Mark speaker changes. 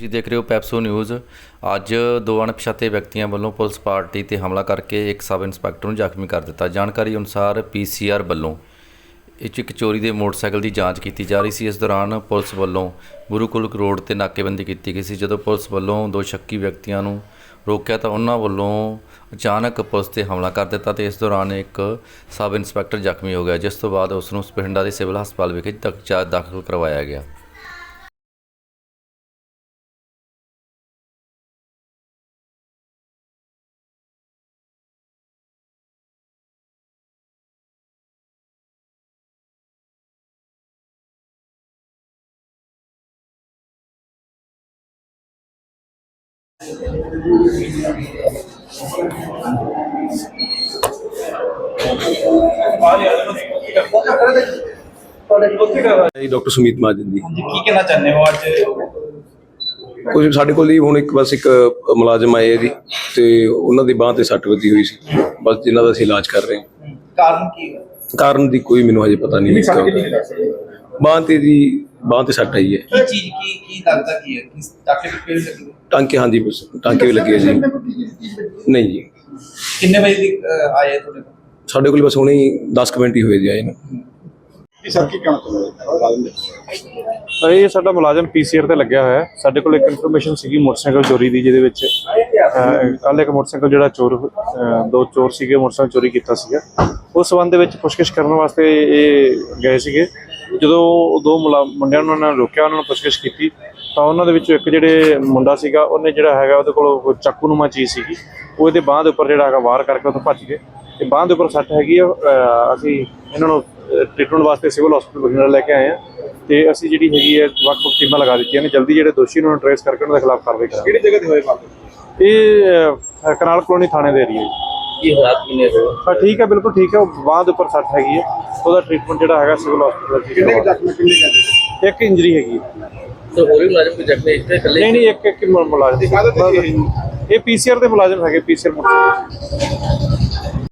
Speaker 1: ਤੁਸੀਂ ਦੇਖ ਰਹੇ ਹੋ ਪੈਪਸੋ ਨਿਊਜ਼ ਅੱਜ ਦੋ ਅਣਪਛਾਤੇ ਵਿਅਕਤੀਆਂ ਵੱਲੋਂ ਪੁਲਿਸ ਪਾਰਟੀ ਤੇ ਹਮਲਾ ਕਰਕੇ ਇੱਕ ਸਬ ਇੰਸਪੈਕਟਰ ਨੂੰ ਜ਼ਖਮੀ ਕਰ ਦਿੱਤਾ। ਜਾਣਕਾਰੀ ਅਨੁਸਾਰ ਪੀਸੀਆਰ ਵੱਲੋਂ ਇਹ 'ਚ ਇੱਕ ਚੋਰੀ ਦੇ ਮੋਟਰਸਾਈਕਲ ਦੀ ਜਾਂਚ ਕੀਤੀ ਜਾ ਰਹੀ ਸੀ। ਇਸ ਦੌਰਾਨ ਪੁਲਿਸ ਵੱਲੋਂ ਗੁਰੂਕੁਲ ਰੋਡ ਤੇ ਨਾਕੇਬੰਦੀ ਕੀਤੀ ਗਈ ਸੀ। ਜਦੋਂ ਪੁਲਿਸ ਵੱਲੋਂ ਦੋ ਸ਼ੱਕੀ ਵਿਅਕਤੀਆਂ ਨੂੰ ਰੋਕਿਆ ਤਾਂ ਉਹਨਾਂ ਵੱਲੋਂ ਅਚਾਨਕ ਪੁਲਿਸ ਤੇ ਹਮਲਾ ਕਰ ਦਿੱਤਾ ਤੇ ਇਸ ਦੌਰਾਨ ਇੱਕ ਸਬ ਇੰਸਪੈਕਟਰ ਜ਼ਖਮੀ ਹੋ ਗਿਆ, ਜਿਸ ਤੋਂ ਬਾਅਦ ਉਸ ਨੂੰ ਪਿੰਡਾ ਦੇ ਸਿਵਲ ਹਸਪਤਾਲ ਵਿਖੇ ਦਾਖਲ ਕਰਵਾਇਆ ਗਿਆ।
Speaker 2: ਜੀ ਡਾਕਟਰ ਸੁਮੀਤ ਮਾਜਨ ਜੀ।
Speaker 3: ਹਾਂਜੀ ਕੀ ਕਹਿਣਾ ਚਾਹੁੰਦੇ ਹੋ ਅੱਜ?
Speaker 2: ਕੁਝ ਸਾਡੇ ਕੋਲ ਹੀ ਹੁਣ ਇੱਕ ਬਸ ਇੱਕ ਮੁਲਾਜ਼ਮ ਆਏ ਆ ਜੀ ਤੇ ਉਹਨਾਂ ਦੀ ਬਾਹ ਤੇ ਸੱਟ ਵੱਜੀ ਹੋਈ ਸੀ। ਬਸ ਜਿਨ੍ਹਾਂ ਦਾ ਅਸੀਂ ਇਲਾਜ ਕਰ ਰਹੇ ਹਾਂ।
Speaker 3: ਕਾਰਨ ਕੀ ਹੈ?
Speaker 2: ਕਾਰਨ ਦੀ ਕੋਈ ਮੈਨੂੰ ਹਜੇ ਪਤਾ ਨਹੀਂ। ਬਾਹ ਤੇ ਜੀ ਬਾਹ ਤੇ ਸੱਟ ਆਈ ਹੈ।
Speaker 3: ਕੀ ਚੀਜ਼ ਕੀ ਕੀ ਲੱਗਦਾ ਕੀ ਹੈ? ਕਿਸ ਟਾਕੇ ਲੱਗੇ?
Speaker 2: ਟਾਂਕੇ ਹਾਂਜੀ ਬਸ ਟਾਂਕੇ ਵੀ ਲੱਗੇ ਆ ਜੀ। ਨਹੀਂ ਜੀ।
Speaker 3: ਕਿੰਨੇ ਵਜੇ ਦੀ ਅਹ, ਆਏ ਤੁਹਾਡੇ ਕੋਲ?
Speaker 2: ਸਾਡੇ ਕੋਲ ਬਸ ਹੁਣੇ ਹੀ 10 ਕੁ ਮਿੰਟ ਹੀ ਹੋਏ ਜੀ ਆਏ ਨੂੰ।
Speaker 4: ਇਹ ਸਾਡਾ ਮੁਲਾਜ਼ਮ ਪੀਸੀਆਰ ਤੇ ਲੱਗਿਆ ਹੋਇਆ ਹੈ। ਸਾਡੇ ਕੋਲ ਇੱਕ ਇਨਫੋਰਮੇਸ਼ਨ ਸੀਗੀ ਮੋਟਰਸਾਈਕਲ ਚੋਰੀ ਦੀ ਜਿਹਦੇ ਵਿੱਚ ਕੱਲ ਇੱਕ ਮੋਟਰਸਾਈਕਲ ਜਿਹੜਾ ਚੋਰ ਅਹ, ਦੋ ਚੋਰ ਸੀਗੇ ਮੋਟਰਸਾਈਕਲ ਚੋਰੀ ਕੀਤਾ ਸੀਗਾ। ਉਸ ਸੰਬੰਧ ਦੇ ਵਿੱਚ ਪੁੱਛਗਿੱਛ ਕਰਨ ਵਾਸਤੇ ਇਹ ਗਏ ਸੀਗੇ। ਜਦੋਂ ਉਹ ਦੋ ਮੁੰਡਿਆਂ ਨੂੰ ਉਹਨਾਂ ਨੇ ਰੋਕਿਆ ਉਹਨਾਂ ਨੂੰ ਪੁੱਛਗਿੱਛ ਕੀਤੀ ਤਾਂ ਉਹਨਾਂ ਦੇ ਵਿੱਚੋਂ ਇੱਕ ਜਿਹੜੇ ਮੁੰਡਾ ਸੀਗਾ ਉਹਨੇ ਜਿਹੜਾ ਹੈਗਾ ਉਹਦੇ ਕੋਲ ਚਾਕੂ ਚੀਜ਼ ਸੀਗੀ ਉਹ ਇਹਦੇ ਬਾਹ ਦੇ ਉੱਪਰ ਜਿਹੜਾ ਹੈਗਾ ਵਾਰ ਕਰਕੇ ਉੱਥੋਂ ਭੱਜ ਗਏ। ਤੇ ਬਾਹ ਦੇ ਉੱਪਰ ਸੱਟ ਹੈਗੀ ਆ ਅਸੀਂ ਇਹਨਾਂ ਨੂੰ ਟ੍ਰੀਟਮੈਂਟ ਵਾਸਤੇ ਸਿਵਲ ਹਸਪੀਟਲ ਬਠਿੰਡਾ ਲੈ ਕੇ ਆਏ ਆ ਤੇ ਅਸੀਂ ਜਿਹੜੀ ਹੈਗੀ ਹੈ ਵੱਖ-ਵੱਖ ਟੀਮਾਂ ਲਗਾ ਦਿੱਤੀਆਂ ਨੇ ਜਲਦੀ ਜਿਹੜੇ ਦੋਸ਼ੀ ਨੇ ਟ੍ਰੇਸ ਕਰਕੇ ਉਹਨਾਂ ਦੇ ਖਿਲਾਫ ਕਾਰਵਾਈ ਕਰਾਂਗੇ।
Speaker 3: ਕਿਹੜੀ ਜਗ੍ਹਾ ਤੇ ਹੋਏ ਮਾਮਲੇ?
Speaker 4: ਇਹ ਕਨਾਲ ਕਲੋਨੀ ਥਾਣੇ ਦੇ ਏਰੀਆ ਜੀ।
Speaker 3: ਕੀ ਹਾਲਾਤ ਕਿੰਨੇ ਹੋਏ
Speaker 4: ਹਾਂ ਠੀਕ ਹੈ ਬਿਲਕੁਲ ਠੀਕ ਹੈ। ਬਾਂਹ ਦੇ ਉੱਪਰ ਸੱਟ ਹੈਗੀ ਹੈ। ਉਹਦਾ ਟ੍ਰੀਟਮੈਂਟ ਜਿਹੜਾ ਹੈਗਾ ਸਿਵਲ ਹਸਪੀਟਲ ਵਿੱਚ
Speaker 3: ਕਿੰਨੇ ਜ਼ਖਮੀ ਕਿੰਨੇ ਕਹਿੰਦੇ
Speaker 4: ਇੱਕ ਇੰਜਰੀ ਹੈਗੀ ਹੈ।
Speaker 3: ਤੇ ਹੋਰ ਵੀ ਮੁਲਾਜ਼ਮ ਕੋਈ ਜ਼ਖਮੀ ਇੱਥੇ ਇਕੱਲੇ
Speaker 4: ਨਹੀਂ ਨਹੀਂ ਇੱਕ ਇੱਕ ਹੀ ਮੁਲਾਜ਼ਮ ਇਹ ਪੀਸੀਆਰ ਦੇ ਮੁਲਾਜ਼ਮ ਹੈਗੇ ਪੀਸੀਆਰ ਮੁਲਾਜ਼ਮ।